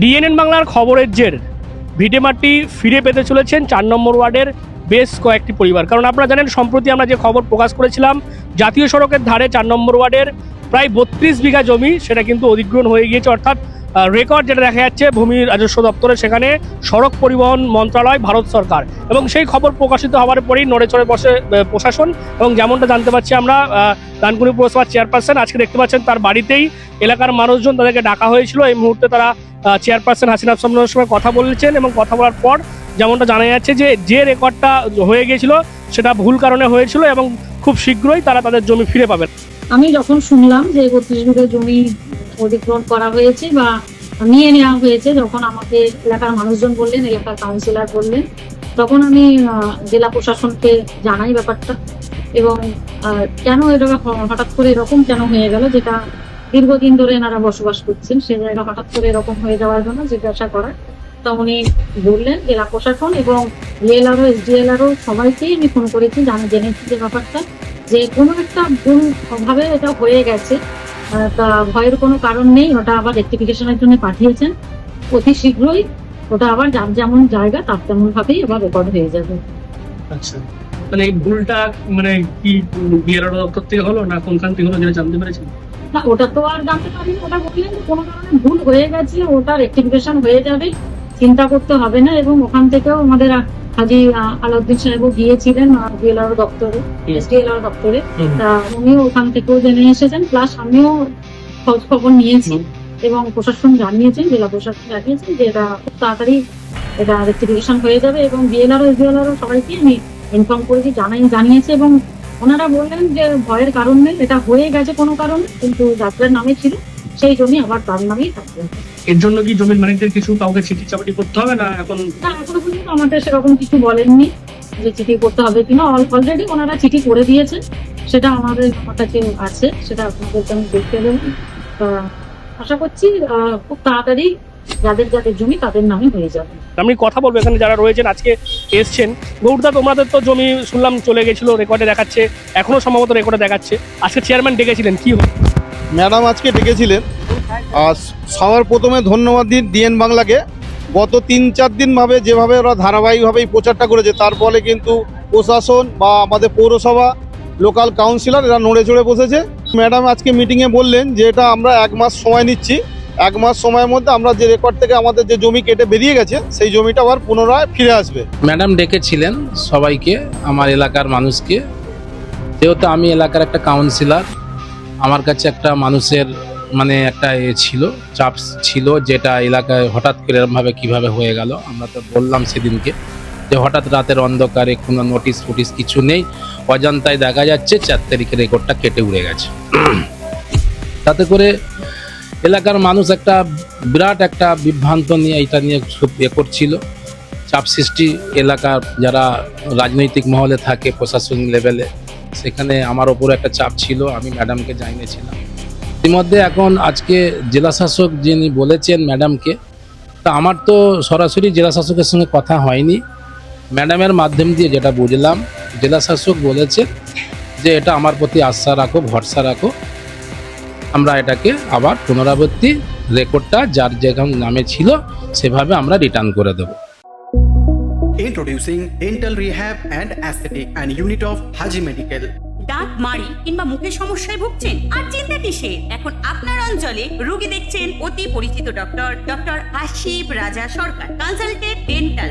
DNN বাংলার খবরের জের। ভিটেমাটি ফিরে পেতে চলেছেন চার নম্বর ওয়ার্ডের বেশ কয়েকটি পরিবার। কারণ আপনারা জানেন, সম্প্রতি আমরা যে খবর প্রকাশ করেছিলাম, জাতীয় সড়কের ধারে চার নম্বর ওয়ার্ডের প্রায় বত্রিশ বিঘা জমি সেটা কিন্তু অধিগ্রহণ হয়ে গিয়েছে। অর্থাৎ রেকর্ড যেটা দেখা যাচ্ছে ভূমি রাজস্ব দপ্তরে সেখানে সড়ক পরিবহন মন্ত্রণালয় ভারত সরকার। এবং সেই খবর প্রকাশিত হওয়ার পরেই নড়েচড়ে বসে প্রশাসন এবং যেমনটা জানতে পারছি আমরা আহ, ডানকুনি পুরসভার চেয়ারপারসন আজকে দেখতে পাচ্ছেন তার বাড়িতেই এলাকার মানুষজন তাদেরকে ডাকা হয়েছিল। এই মুহূর্তে তারা চেয়ারপারসন হাসিনা সামনের সঙ্গে কথা বলেছেন এবং কথা বলার পর যেমনটা জানা যাচ্ছে যে যে রেকর্ডটা হয়ে গিয়েছিল সেটা ভুল কারণে হয়েছিল এবং খুব শীঘ্রই তারা তাদের জমি ফিরে পাবেন। আমি যখন শুনলাম যে বত্রিশ বিঘা জমি অধিগ্রহণ করা হয়েছে বা নিয়ে নেওয়া হয়েছে। যখন আমাকে এলাকার মানুষজন বললেন, এলাকার কাউন্সিলর বললেন, তখন আমি জেলা প্রশাসনকে জানাই ব্যাপারটা এবং কেন এটা হঠাৎ করে এরকম কেন হয়ে গেল? যেটা দীর্ঘদিন ধরে এনারা বসবাস করছেন, সে জায়গা হঠাৎ করে এরকম হয়ে যাওয়ার জন্য জিজ্ঞাসা করা। তা উনি বললেন, জেলা প্রশাসন এবং এলআরও এসডিএলআরও সবাইকেই আমি ফোন করেছি, জানি জেনেছি যে ব্যাপারটা, যে কোনো একটা ভুল ভাবে এটা হয়ে গেছে। তা ভয়ের কোনো কারণ নেই ওটা আবার রেক্টিফিকেশনের জন্য পাঠিয়েছেন। অতি শীঘ্রই ওটা আবার যার যেমন জায়গা তার তেমন ভাবেই আবার রেকর্ড হয়ে যাবে। আচ্ছা। মানে এই ভুলটা মানে কি বিয়ার দপ্তর থেকে হলো না কোনখান থেকে হলো যেটা জানতে পেরেছেন? না ওটা তো আর জানতে পারিনি ওটা বললেন যে কোনো কারণে ভুল হয়ে গেছে ওটা রেক্টিফিকেশন হয়ে যাবে চিন্তা করতে হবে না এবং ওখান থেকেও আমাদের আ- হাজি আ- আলাউদ্দিন সাহেবও গিয়েছিলেন বিএলআর দপ্তরে এসডিএলআর দপ্তরে। তা উনিও ওখান থেকেও জেনে এসেছেন প্লাস আমিও খোঁজ খবর নিয়েছি এবং প্রশাসন জানিয়েছেন জেলা প্রশাসন জানিয়েছেন যে এটা খুব তাড়াতাড়ি এটা রেক্টিফিকেশন হয়ে যাবে এবং বিএলআর ও এসডিএলআর সবাইকে আমি ইনফর্ম করেছি জানাই জানিয়েছে এবং ওনারা বললেন যে ভয়ের কারণ নেই এটা হয়ে গেছে কোনো কারণে কিন্তু যাত্রার নামে ছিল। সেই জমি আবার তার নামেই থাকবে। এর জন্য কি জমির মালিকদের কিছু কাউকে চিঠি চাপাটি করতে হবে না এখন? না এখনও পর্যন্ত আমাদের সেরকম কিছু বলেননি যে চিঠি করতে হবে কিনা। অলরেডি ওনারা চিঠি করে দিয়েছেন সেটা আমাদের আমার কাছে আছে সেটা আপনাদেরকে আমি দেখতে দেবো। আশা করছি খুব তাড়াতাড়ি যাদের যাদের জমি তাদের নামে হয়ে যাবে। আমি কথা বলব এখানে যারা রয়েছেন আজকে এসছেন। গৌরদা তোমাদের তো জমি শুনলাম চলে গেছিল রেকর্ডে দেখাচ্ছে এখনও সম্ভবত রেকর্ডে দেখাচ্ছে। আজকে চেয়ারম্যান ডেকেছিলেন কি হলো? ম্যাডাম আজকে ডেকেছিলেন। আর সবার প্রথমে ধন্যবাদ দিন ডিএন বাংলাকে। গত তিন, চার দিনভাবে যেভাবে ওরা ধারাবাহিকভাবে এই প্রচারটা করেছে, তার ফলে কিন্তু প্রশাসন বা আমাদের পৌরসভা, লোকাল কাউন্সিলর এরা নড়ে চড়ে বসেছে। ম্যাডাম আজকে মিটিংয়ে বললেন যে এটা আমরা এক মাস সময় নিচ্ছি। এক মাস সময়ের মধ্যে আমরা যে রেকর্ড থেকে আমাদের যে জমি কেটে বেরিয়ে গেছে, সেই জমিটা আবার পুনরায় ফিরে আসবে। ম্যাডাম ডেকেছিলেন সবাইকে, আমার এলাকার মানুষকে। যেহেতু আমি এলাকার একটা কাউন্সিলর আমার কাছে একটা মানুষের মানে একটা এ ছিল, চাপ ছিল যেটা এলাকায় হঠাৎ করে এরমভাবে কীভাবে হয়ে গেল, আমরা তো বললাম সেদিনকে যে হঠাৎ রাতের অন্ধকারে কোনো নোটিশ ফুটিশ কিছু নেই, অজান্তায় দেখা যাচ্ছে চার তারিখের রেকর্ডটা কেটে উড়ে গেছে। তাতে করে এলাকার মানুষ একটা বিরাট একটা বিভ্রান্ত নিয়ে এটা নিয়ে খুব এ করছিল। চাপ সৃষ্টি এলাকার যারা রাজনৈতিক মহলে থাকে প্রশাসনিক লেভেলে সেখানে আমার ওপর একটা চাপ ছিল, আমি ম্যাডামকে জানিয়েছিলাম। ইতিমধ্যে এখন আজকে জেলা শাসক যিনি বলেছেন ম্যাডামকে তা আমার তো সরাসরি জেলা শাসকের সঙ্গে কথা হয়নি। ম্যাডামের মাধ্যম দিয়ে যেটা বুঝলাম জেলা শাসক বলেছে যে এটা আমার প্রতি আস্থা রাখো, ভরসা রাখো। আমরা এটাকে আবার পুনরাবৃত্তি রেকর্ডটা যার যেরকম নামে ছিল, সেভাবে আমরা রিটার্ন করে দেবো। Introducing Dental Rehab and Aesthetic and Unit of Haji Medical. দাঁত মাড়ি কিংবা মুখের সমস্যায় ভুগছেন আর চিন্তা কিসে এখন আপনার অঞ্চলে রোগী দেখছেন অতি পরিচিত doctor doctor Ashif Raja Sarkar consulted dental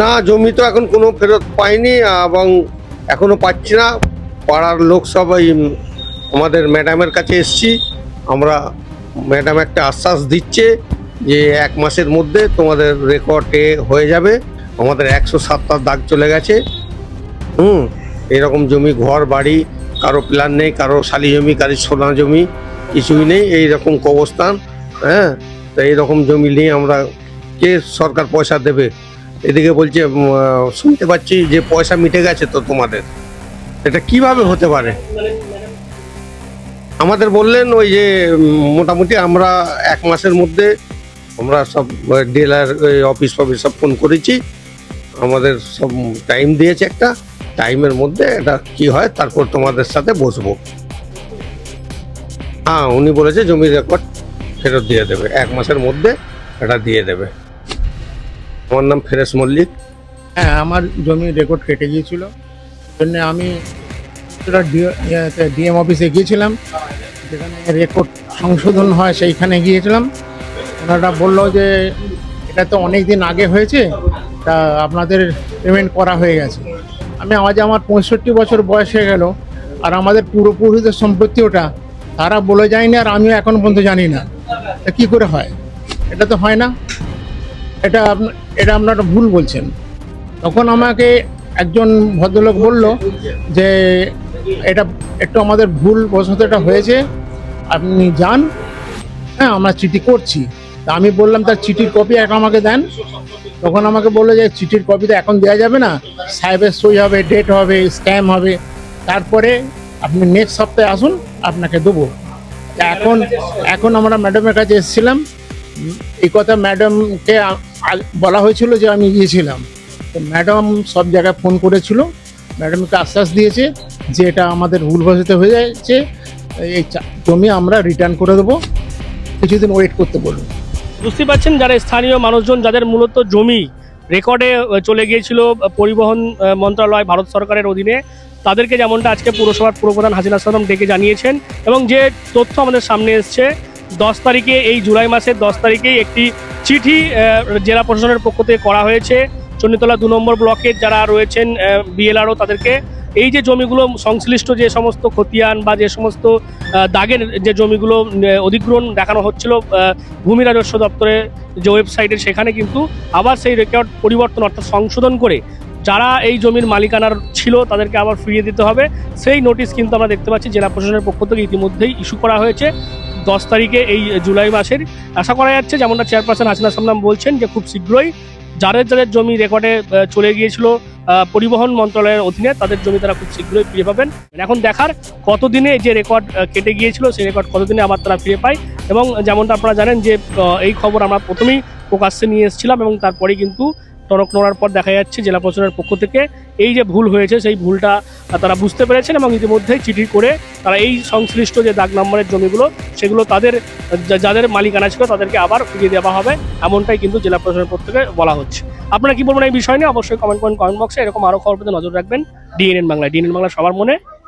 না, জমি তো এখন কোনো ফেরত পাইনি, এবং এখনও পাচ্ছি না। পাড়ার লোক সবাই আমাদের ম্যাডামের কাছে এসছি। আমরা, ম্যাডাম একটা আশ্বাস দিচ্ছে যে এক মাসের মধ্যে তোমাদের রেকর্ডে হয়ে যাবে। আমাদের একশো সাতটার দাগ চলে গেছে। হুম, এরকম জমি, ঘর, বাড়ি, কারও প্ল্যান নেই, কারও শালি জমি, কারও সোনা জমি, কিছুই নেই এই রকম অবস্থান হ্যাঁ? তো এইরকম জমি নিয়ে আমরা কে সরকার পয়সা দেবে? এদিকে বলছে শুনতে পাচ্ছি যে পয়সা মিটে গেছে তো তোমাদের। এটা কীভাবে হতে পারে? আমাদের বললেন ওই যে মোটামুটি আমরা এক মাসের মধ্যে আমরা সব ডিলার অফিস ফফিস সব ফোন করেছি। আমাদের সব টাইম দিয়েছে একটা। টাইমের মধ্যে এটা কি হয়, তারপর তোমাদের সাথে বসবো। হ্যাঁ উনি বলেছে জমির রেকর্ড ফেরত দিয়ে দেবে। এক মাসের মধ্যে এটা দিয়ে দেবে। আমার নাম ফেরেশ মল্লিক। হ্যাঁ আমার জমি রেকর্ড কেটে গিয়েছিল। জন্য আমি ডিএম অফিসে গিয়েছিলাম। যেখানে রেকর্ড সংশোধন হয়, সেইখানে গিয়েছিলাম। ওনারা বলল যে, এটা তো অনেক দিন আগে হয়েছে, তা আপনাদের পেমেন্ট করা হয়ে গেছে। আমি আজ আমার পঁয়ষট্টি বছর বয়স হয়ে গেল, আর আমাদের পূর্বপুরুষদের সম্পত্তি ওটা। তারা বলে, যায়নি আর আমিও এখন পর্যন্ত জানি না। তা কী করে হয়? এটা তো হয় না। এটা এটা আপনারা ভুল বলছেন। তখন আমাকে একজন ভদ্রলোক বলল যে, এটা একটু আমাদের ভুল বশত এটা হয়েছে। আপনি যান। হ্যাঁ আমরা চিঠি করছি। তা আমি বললাম, তার চিঠির কপি এক আমাকে দেন। তখন আমাকে বলল যে, চিঠির কপি তো এখন দেওয়া যাবে না। সাহেবের সই হবে, ডেট হবে স্ট্যাম্প হবে। তারপরে আপনি নেক্সট সপ্তাহে আসুন, আপনাকে দেবো। এখন এখন আমরা ম্যাডামের কাছে এসেছিলাম। এই কথা ম্যাডামকে বলা হয়েছিল যে আমি গিয়েছিলাম। তো ম্যাডাম সব জায়গায় ফোন করেছিল। ম্যাডামকে আশ্বাস দিয়েছে যে এটা আমাদের ভুলবশত হয়ে যাচ্ছে। এই জমি আমরা রিটার্ন করে দেবো। কিছুদিন ওয়েট করতে বলুন। বুঝতে পারছেন যারা স্থানীয় মানুষজন যাদের মূলত জমি রেকর্ডে চলে গিয়েছিল পরিবহন মন্ত্রণালয়, ভারত সরকারের অধীনে, তাদেরকে যেমনটা আজকে পুরসভার পুরপ্রধান হাসিনা সালাম ডেকে জানিয়েছেন এবং যে তথ্য আমাদের সামনে এসছে দশ তারিখে, এই জুলাই মাসের দশ তারিখেই একটি চিঠি জেলা প্রশাসনের পক্ষ থেকে করা হয়েছে। চন্ডিতলা দু নম্বর ব্লকের যারা রয়েছেন বিএলআরও তাদেরকে, এই যে জমিগুলো সংশ্লিষ্ট যে সমস্ত খতিয়ান বা যে সমস্ত দাগের যে জমিগুলো অধিগ্রহণ দেখানো হচ্ছিল ভূমি রাজস্ব দপ্তরের যে ওয়েবসাইটে সেখানে কিন্তু আবার সেই রেকর্ড পরিবর্তন অর্থাৎ সংশোধন করে যারা এই জমির মালিকানার ছিল, তাদেরকে আবার ফিরিয়ে দিতে হবে। সেই নোটিশ কিন্তু আমরা দেখতে পাচ্ছি, জেলা প্রশাসনের পক্ষ থেকে ইতিমধ্যেই ইস্যু করা হয়েছে। দশ তারিখে এই জুলাই মাসের। আশা করা যাচ্ছে যেমনটা চেয়ারপারসন হাসিনা সামনাম বলছেন যে খুব শীঘ্রই যাদের যাদের জমি রেকর্ডে চলে গিয়েছিল পরিবহন মন্ত্রণালয়ের অধীনে, তাদের জমি তারা খুব শীঘ্রই ফিরে পাবেন। এখন দেখার কতদিনে যে রেকর্ড কেটে গিয়েছিল, সেই রেকর্ড কতদিনে আবার তারা ফিরে পায় এবং যেমনটা আপনারা জানেন যে এই খবর আমরা প্রথমেই প্রকাশ্যে নিয়ে এসেছিলাম এবং তারপরে কিন্তু টনক নড়ার পর দেখা যাচ্ছে জেলা প্রশাসনের পক্ষ থেকে এই যে ভুল হয়েছে, সেই ভুলটা তারা বুঝতে পেরেছেন এবং ইতিমধ্যেই চিঠি করে তারা এই সংশ্লিষ্ট যে দাগ নম্বরের জমিগুলো, সেগুলো তাদের যাদের মালিকানা ছিল তাদেরকে আবার ফিরিয়ে দেওয়া হবে, এমনটাই কিন্তু জেলা প্রশাসনের পক্ষ থেকে বলা হচ্ছে। আপনারা কি বলবেন এই বিষয় নিয়ে? অবশ্যই কমেন্ট করেন কমেন্ট বক্সে এরকম আরও খবর পেতে নজর রাখবেন। ডিএনএন বাংলা ডিএনএন বাংলা সবার মনে।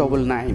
double nine